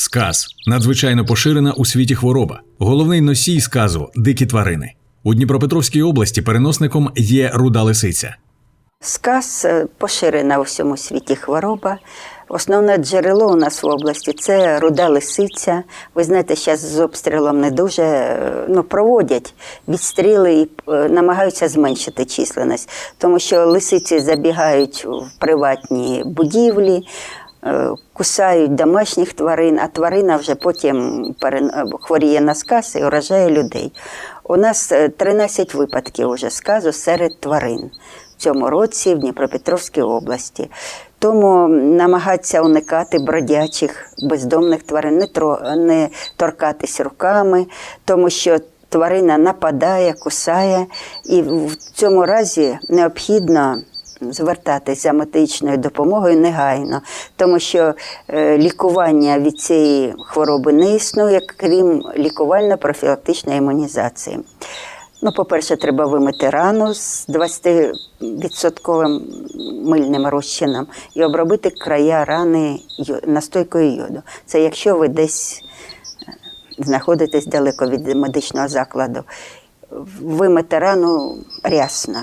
Сказ надзвичайно поширена у світі хвороба. Головний носій сказу дикі тварини. У Дніпропетровській області переносником є руда лисиця. Сказ е, поширена у всьому світі хвороба. Основне джерело у нас в області це руда лисиця. Ви знаєте, зараз з обстрілом не дуже е, ну, проводять відстріли і е, намагаються зменшити численність, тому що лисиці забігають в приватні будівлі. Е, Кусають домашніх тварин, а тварина вже потім е, хворіє на сказ і уражає людей. У нас е, 13 випадків уже сказу серед тварин в цьому році в Дніпропетровській області. Тому намагатися уникати бродячих бездомних тварин, не, тро, не торкатись руками, тому що тварина нападає, кусає, і в цьому разі необхідно. Звертатись за медичною допомогою негайно, тому що е, лікування від цієї хвороби не існує, крім лікувально-профілактичної імунізації. Ну, по-перше, треба вимити рану з 20% мильним розчином і обробити края рани настойкою йоду. Це якщо ви десь е, знаходитесь далеко від медичного закладу. Вимити рану рясно,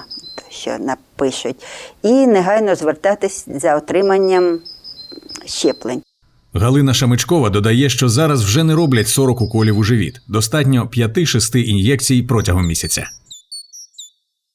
що напишуть, і негайно звертатись за отриманням щеплень. Галина Шамичкова додає, що зараз вже не роблять 40 уколів у живіт, достатньо 5-6 ін'єкцій протягом місяця.